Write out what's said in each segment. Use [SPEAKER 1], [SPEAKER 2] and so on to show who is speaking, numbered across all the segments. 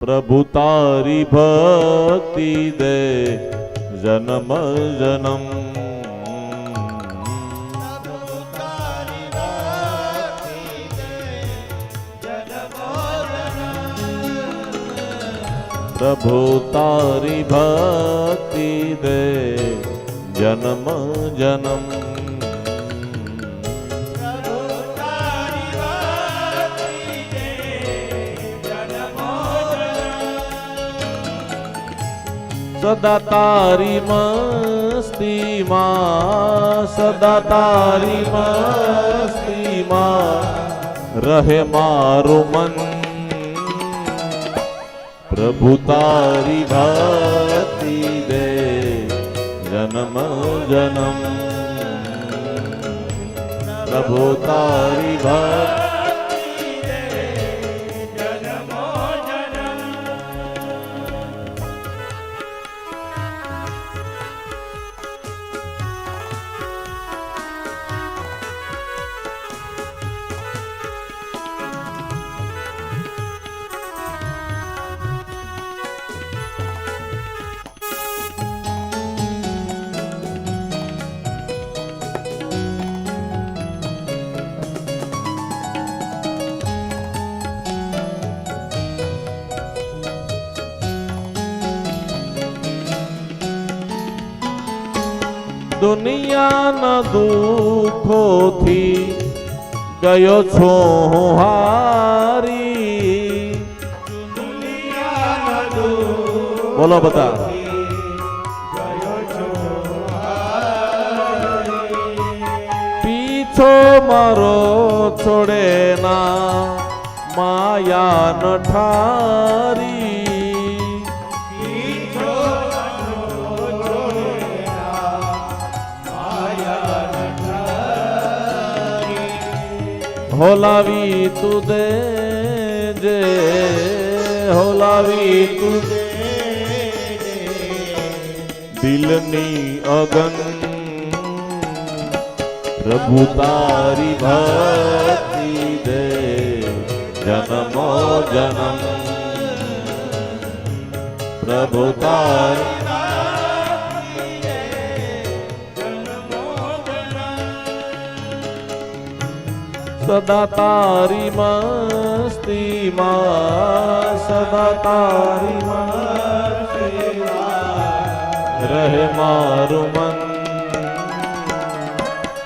[SPEAKER 1] प्रभु तारी भक्ति दे जन्म जन्म। प्रभु तारी भक्ति दे जन्म जन्म। सदा तारी मस्ती माँ, सदा तारी मस्ती माँ, रहे मारो मन। प्रभु तारी भक्ति दे जन्म जन्म। प्रभु तारी भक्ति દુનિયાના દુઃખોથી ગયો છો હું હારી. બોલો બધા. પીછો મારો છોડે ના માયા ન હોલાવી તું દે જે હોલાવી તું દે દિલની અગન પ્રભુ તારી ભક્તિ દે જન્મો જન્મ પ્રભુ તારી સદા તારી મસ્તીમાં સદા તારી મસ્તીમાં રહે મારું મન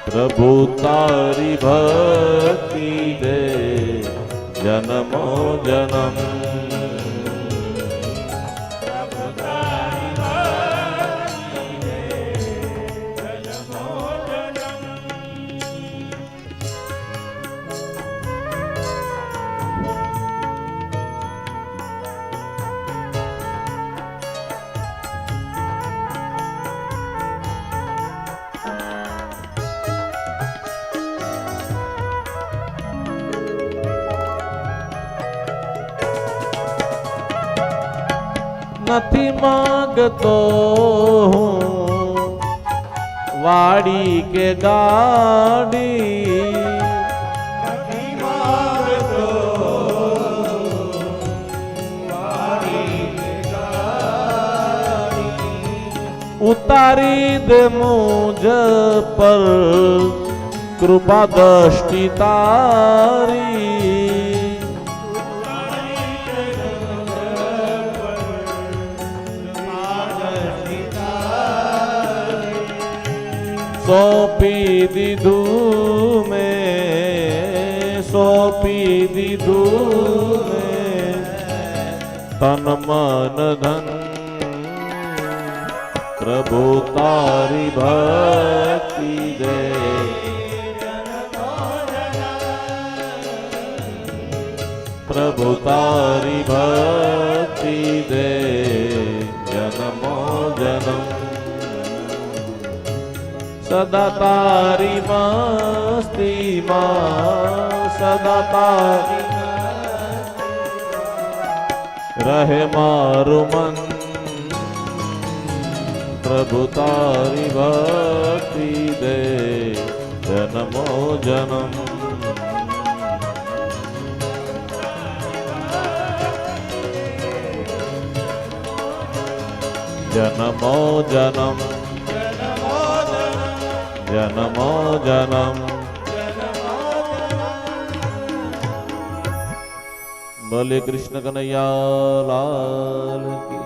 [SPEAKER 1] પ્રભુ તારી ભક્તિ દે જન્મો જન્મ નથી માંગતો હું વાડી કે ગાડી ઉતારી દે મુજ પર કૃપા દ્રષ્ટિ તારી સોંપી દીધું મેં સોંપી દીધું મેં તન મન ધન, પ્રભુ તારી ભક્તિ દે. પ્રભુ તારી ભક્તિ દે. સદા તારી મસ્તીમાં સદા તારી રહે મારું મન પ્રભુ તારી ભક્તિ દે જન્મો જન્મ જન્મો જનમ जनमो जनम। बोले कृष्ण कन्हैया लाल की।